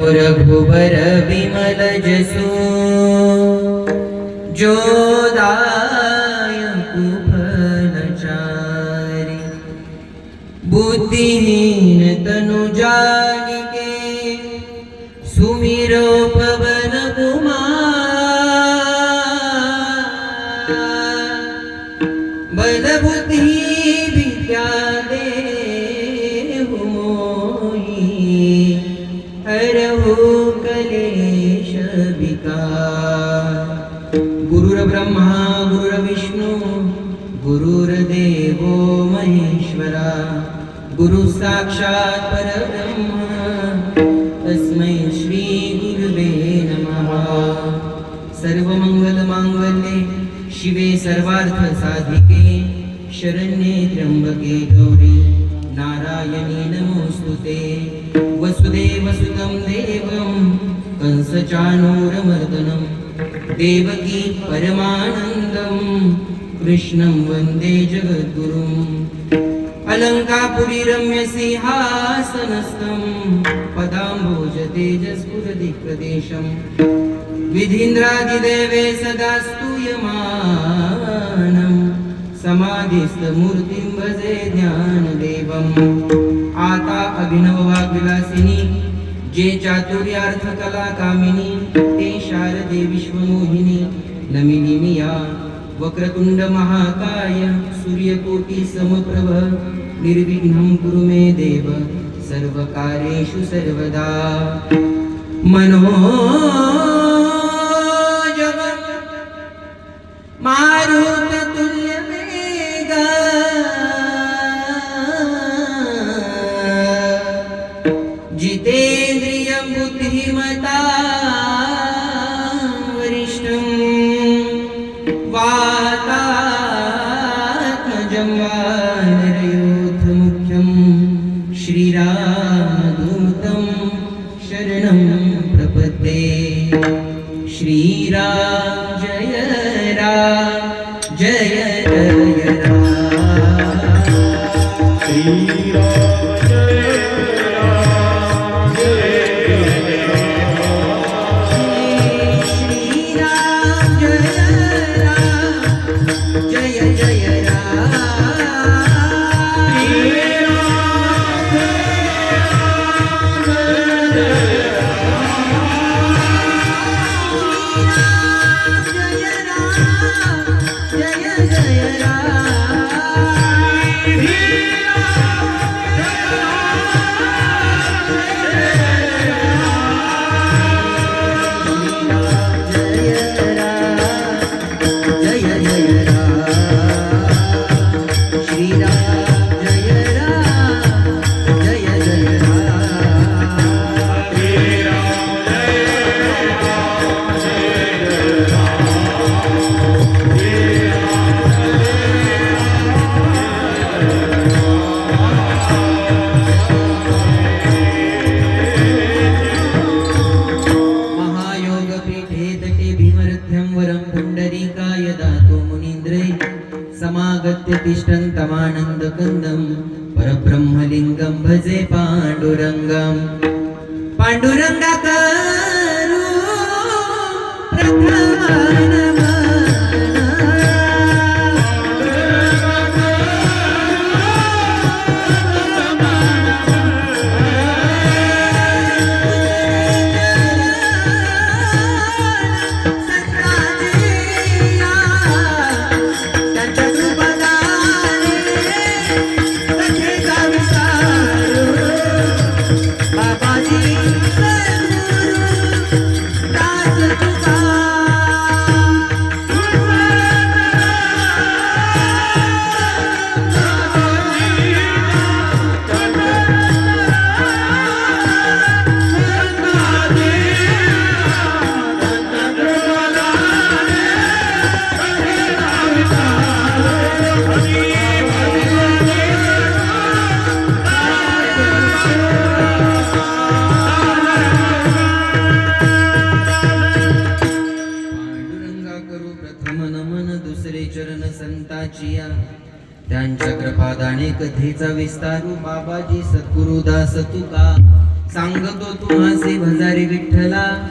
रघुबर विमल जसु जोदाय गुरुर्ब्रह्मा गुरुर्विष्णू गुरुर्देव महेश्वरा गुरु साक्षात परब्रह्म तस्मै श्री गुरुवे नमः। सर्वमङ्गलमाङ्गल्ये शिवे सर्वार्थ साधिके शरण्ये त्र्यम्बके गौरी नारायणी नमोऽस्तुते वसुदेवसुतं देवं कंसचाणूरमर्दनं देवकी परमानन्दं कृष्णं वन्दे जगद्गुरुम् अलङ्कापुरी रम्यसिंहासनस्थं पदाम्बोज तेजस्फुरदिप्रदेशम् विधीन्द्रादिदेवे सदा स्तूयमानं समाधिस्थमूर्तिं भजे ज्ञानदेवम् आता अभिनववाग्विलासिनी जे चातुर्यार्थ कला कामिनी ते शारदे विश्वमोहिनी नमिनी मिया वक्रतुंड महाकाय सूर्यकोटि समप्रभ निर्विघ्नं कुरु मे देव सर्वकार्येषु सर्वदा। मनोजव जय जय राम कंदम परब्रह्मलिंगम भजे पांडुरंगम पांडुरंगा करू पांडुरंगा त्यांच्या कथेचा विस्तारू बाबाजी सद्गुरुदास तुका. सांगतो तुम्हासे भजारे विठ्ठला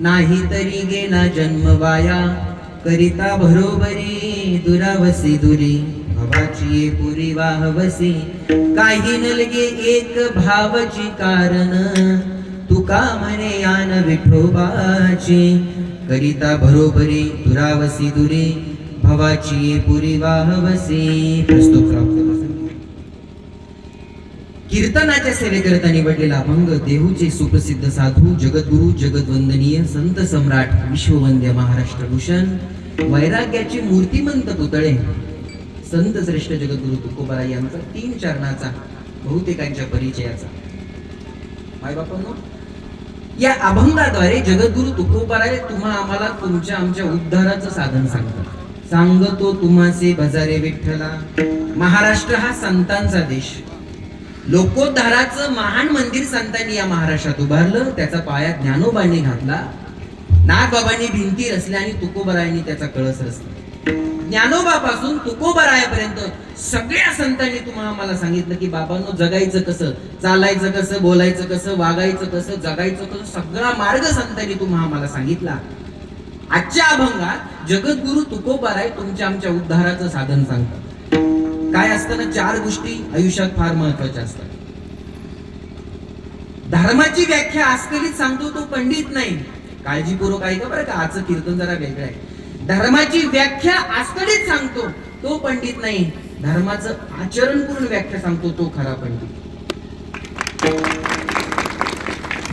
नाही तरी गेला जन्म वाया. करिता भरोबरी दुरावसी दुरी. भवाची पुरी वाहवसी. काही नलगे एक भावची कारण. तुका म्हणे यान विठोबाची. करिता भरोबरी दुरावसी दुरी. भवाची पुरी वाहवसे. प्रस्तुत प्राप्त कीर्तनाच्या सेवेकरता निवडलेला अभंग देहूचे सुप्रसिद्ध साधू जगद्गुरु जगद्वंदनीय संत सम्राट विश्ववंद्य महाराष्ट्र भूषण वैराग्याचे मूर्तिमंत पुतळे संत श्रेष्ठ जगद्गुरु तुकोबाराय यांचा तीन चरणाचा बहुतेकांच्या परिचयाचा. माय बापांनो या अभंगाद्वारे जगद्गुरु तुकोबाराय तुम्हा आम्हाला तुमच्या आमच्या उद्धाराचं साधन सांगतात. सांगतो तुम्हासे बजारे विठ्ठला. महाराष्ट्र हा संतांचा देश. लोकोद्धाराचं महान मंदिर संतांनी या महाराष्ट्रात उभारलं त्याचा पाया ज्ञानोबांनी घातला. नागबाबांनी भिंती रचल्या आणि तुकोबरायांनी त्याचा कळस रचला. ज्ञानोबापासून तुकोबरायापर्यंत सगळ्या संतांनी तुम्हाला आम्हाला सांगितलं की बाबांनो जगायचं कसं? चालायचं कसं? बोलायचं कसं? वागायचं कसं? जगायचं कसं? सगळा मार्ग संतांनी तुम्हाला आम्हाला सांगितला. आजच्या अभंगात जगद्गुरु तुकोबाराय तुमच्या आमच्या उद्धाराचं साधन सांगतात. काय असतं ना चार गोष्टी आयुष्यात फार महत्त्वाच्या असतात. धर्माची व्याख्या आजकालीच सांगतो तो पंडित नाही. काळजीपूर्वक ऐका बरं का आजचं कीर्तन जरा वेगळं आहे. धर्माची व्याख्या आजकालीच सांगतो तो पंडित नाही. धर्माचं आचरण करून व्याख्या सांगतो तो खरा पंडित.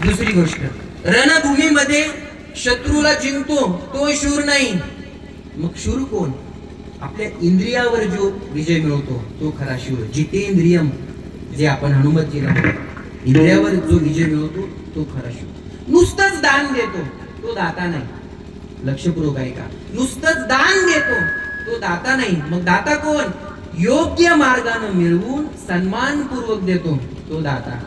दुसरी गोष्ट रणभूमीमध्ये शत्रूला जिंकतो तो शूर नाही. मग शूर कोण? आपल्या इंद्रियावर जो विजय मिळवतो तो खरा शूर जितेंद्रियम जे आपण हनुमतजीला इंद्रियावर जो विजय मिळवतो तो खरा शूर. नुसतंच दान देतो तो दाता नाही. लक्षपूर्वक आहे का नुसतंच दान देतो तो दाता नाही. मग दाता कोण? योग्य मार्गानं मिळवून सन्मानपूर्वक देतो तो दाता.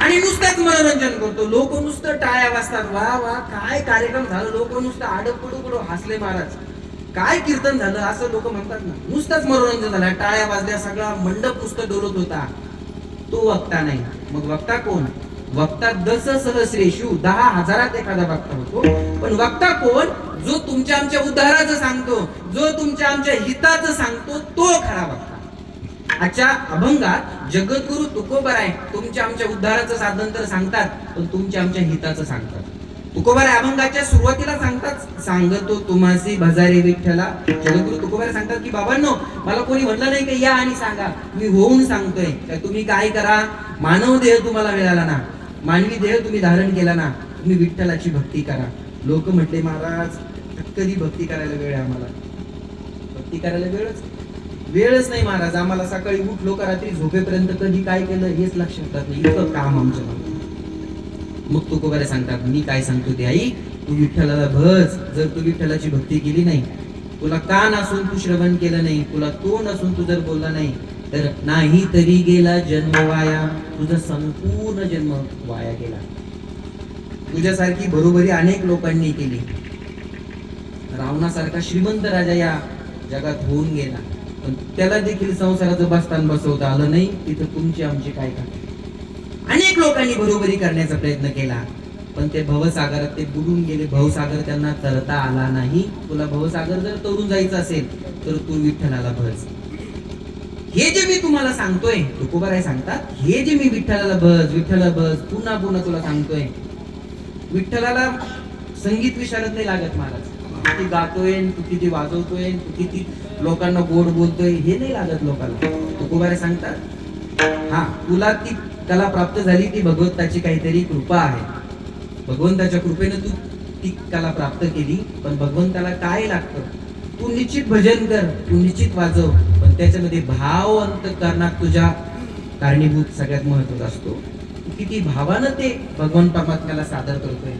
आणि नुसतंच मनोरंजन करतो. लोक नुसतं टाळ्या वाजतात. वा वा काय कार्यक्रम झालं? लोक नुसतं आडकडू कडू हसले महाराज काय कीर्तन झालं? असं लोक म्हणतात ना. नुसतंच मनोरंजन झालं. टाळ्या वाजल्या सगळा मंडप नुसतं डोलत होता. तो वक्ता नाही. मग वक्ता कोण? वक्ता दस सहस्रेशू दहा हजारात एखादा वक्ता होतो. पण वक्ता कोण? जो तुमच्या आमच्या उद्धाराचं सांगतो जो तुमच्या आमच्या हिताचं सांगतो तो खरा वक्ता. आजच्या अभंगात जगद्गुरु तुकोबराय तुमच्या आमच्या उद्धाराचं साधन तर सांगतात पण तुमच्या आमच्या हिताचं सांगतात. तुकोबराय अभंगाच्या सुरुवातीला सांगतात सांगतो तुम्हासी भजारे विठ्ठला. जगद्गुरु तुकोबाराय सांगतात की बाबांनो मला कोणी म्हटलं नाही की या आणि सांगा. मी होऊन सांगतोय. तर तुम्ही काय करा? मानव देह तुम्हाला मिळाला ना. मानवी देह तुम्ही धारण केला ना. तुम्ही विठ्ठलाची भक्ती करा. लोक म्हटले महाराज कधी भक्ती करायला वेळ आहे आम्हाला? भक्ती करायला वेळच वेळच नाही महाराज. आम्हाला सकाळी उठलो का रात्री झोपेपर्यंत कधी काय केलं हेच लक्षात राहत नाही. इतकं काम आमच्या मग मग तुकोबारे सांगतात मी काय सांगतो ते आई? तू विठ्ठलाला भज. जर तू विठ्ठलाची भक्ती केली नाही तुला कान असून तू श्रवण केलं नाही तुला तोंड असून तू जर बोलला नाही तर नाही तरी गेला जन्म वाया. तुझा संपूर्ण जन्म वाया गेला. तुझ्यासारखी बरोबरी अनेक लोकांनी केली. रावणासारखा श्रीमंत राजा या जगात होऊन गेला. पण त्याला देखील संसाराचं बसतान बसवता आलं नाही तिथं तुमची आमची काय का अनेक लोकांनी बरोबरी करण्याचा प्रयत्न केला पण ते भवसागरात ते बुडून गेले. भवसागर त्यांना तरता आला नाही. तुला भवसागर जर तरुण जायचं असेल तर तू विठ्ठलाला भज. हे जे मी तुम्हाला सांगतोय तुकोबाराय सांगतात हे जे मी विठ्ठलाला भज विठ्ठला भज पुन्हा पुन्हा तुला सांगतोय. विठ्ठलाला संगीत विशारद नाही लागत महाराज. किती गातोय तू किती वाजवतोय तू किती लोकांना गोड बोलतोय हे नाही लागत लोकांना. तुकोबारे सांगतात हा तुला ती कला प्राप्त झाली ती भगवंताची काहीतरी कृपा आहे. भगवंताच्या कृपेनं तू ती कला प्राप्त केली पण भगवंताला काय लागतं? तू निश्चित भजन कर तू निश्चित वाजव पण त्याच्यामध्ये भाव अंतकरणात तुझ्या कारणीभूत सगळ्यात महत्त्वाचा असतो. किती भावानं ते भगवान परमात्म्याला सादर करतोय.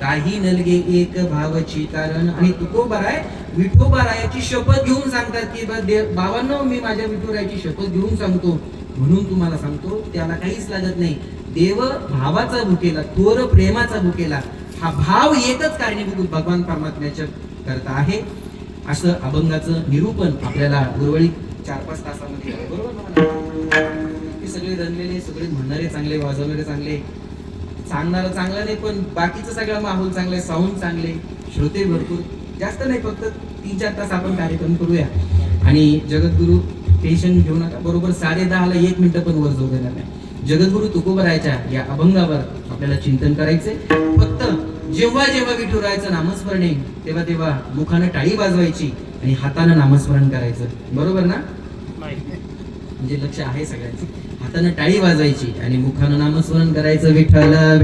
काही नलगे एक भावची कारण आणि तुकोबाराय विठोबारायाची शपथ घेऊन सांगतात की बाबांनो मी माझ्या विठोरायाची शपथ घेऊन सांगतो. म्हणून तुम्हाला सांगतो त्याला काहीच लागत नाही. देव भावाचा भुकेला थोर प्रेमाचा भुकेला हा भाव एकच कारणीभूत भगवान परमात्म्याच्या करता आहे. असं अभंगाचं निरूपण आपल्याला उर्वरित चार पाच तासामध्ये बरोबर? सगळे रंगलेले सगळे म्हणणारे चांगले वाजवणारे चांगले सांगणारं चांगलं नाही पण बाकीचं सगळं माहोल चांगलं आहे साऊंड चांगले श्रोते भरपूर. जास्त नाही फक्त तीन चार तास आपण कार्यक्रम करूया. आणि जगद्गुरु टेन्शन घेऊ नका. बरोबर साडे दहाला एक मिनिटं पण वर जाऊ देणार नाही. जगद्गुरु तुकोबरायच्या या अभंगावर आपल्याला चिंतन करायचंय. फक्त जेव्हा जेव्हा विठुरायचं नामस्मरण येईल तेव्हा तेव्हा मुखानं टाळी वाजवायची आणि हातानं नामस्मरण करायचं. बरोबर ना? म्हणजे लक्ष आहे सगळ्यांचं. हातानं टाळी वाजवायची आणि मुखानं नामस्मरण करायचं विठ्ठल विठ्ठल.